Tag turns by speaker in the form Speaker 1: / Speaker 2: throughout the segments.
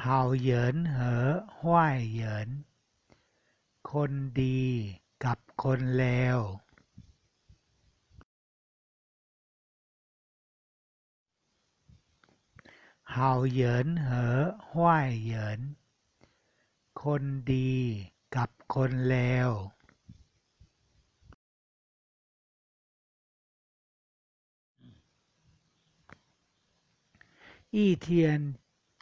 Speaker 1: เห่าเหยินเหอห้วยเหยิน คนดีกับคนเลวเห่าเหยินเหอห้วยเหยิน คนดีกับคนเลว一天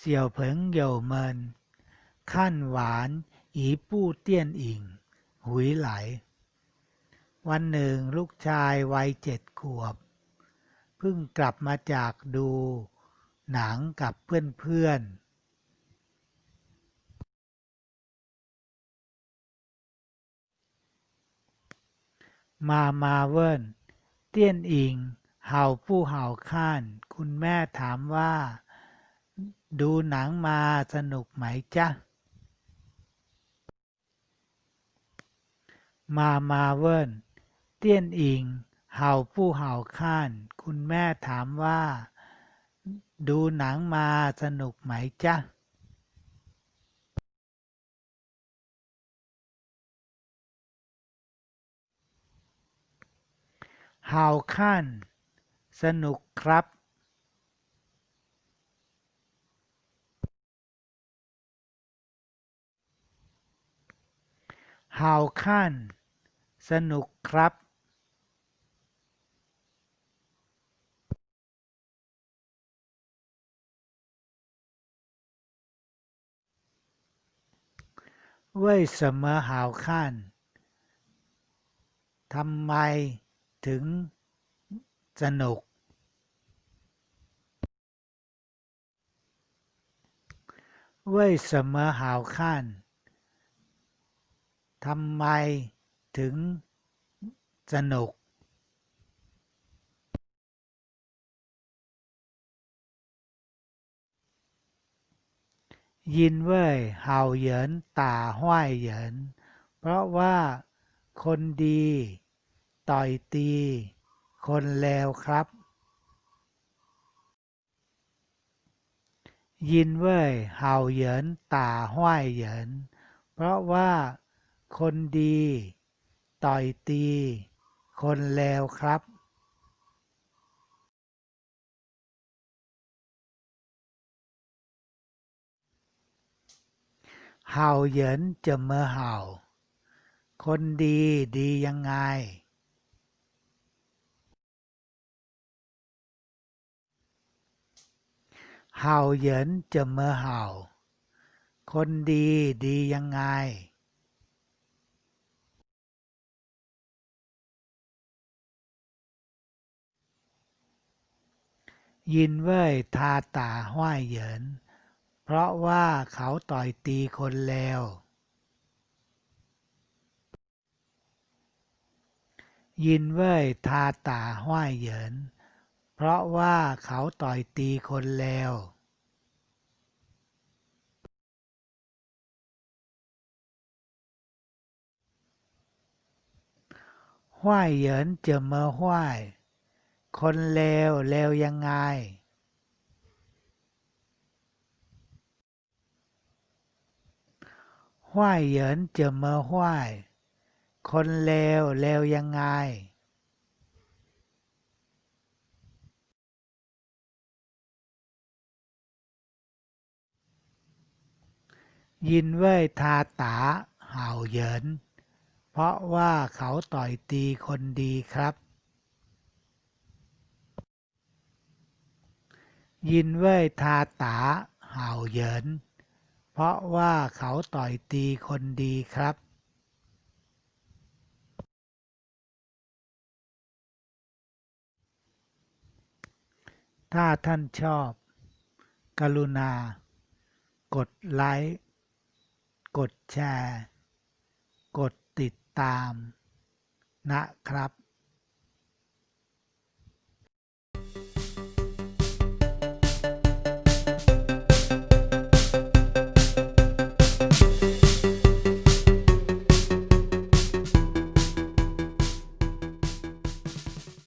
Speaker 1: 小朋友们看完一部电影回来วันหนึ่งลูกชายวัยเจ็ดขวบเพิ่งกลับมาจากดูหนังกับเพื่อนๆมามาเวินเตี้ยนอิงเห่าผู้เห่าข้าน คุณแม่ถามว่า ดูหนังมาสนุกไหมจ๊ะ มามาเวิร์นเตี้ยนอิง เห่าผู้เห่าข้าน คุณแม่ถามว่า ดูหนังมาสนุกไหมจ๊ะเห่าข้าน สนุกครับ Halkan สนุกครับว่ยเสมอหาวข้นทำไมถึงสนุก ว่ยเสมอหาวข้น ทำไมถึงสนุกยินเว่ยเห่าเหยินตาห้วยเหยิน เพราะว่าคนดี ต่อยตี คนเลวครับ ยินเว่ยเห่าเหยินตาห้วยเหยิน เพราะว่า คนดี ต่อยตี คนเลวครับเห่าเหยินจะเมื่อเห่า คนดีดียังไง เห่าเหยินจะเมื่อเห่า คนดีดียังไง ยินเว่ยทาตาห้วยเหยิน เพราะว่าเขาต่อยตีคนเลวยินเว่ยทาตาห้วยเหยิน เพราะว่าเขาต่อยตีคนเลวห้วยเหยินจะเมอห้วย คนเลวเลวยังไงห้วยเหยินเจะเมื่อห้วยคนเลวเลวยังไงยินเว่ยทาตาเห่าเหยิน เพราะว่าเขาต่อยตีคนดีครับ ยินเว่ยทาตาเห่าเหยิน เพราะว่าเขาต่อยตีคนดีครับถ้าท่านชอบ กรุณา กดไลค์ กดแชร์ กดติดตาม นะครับ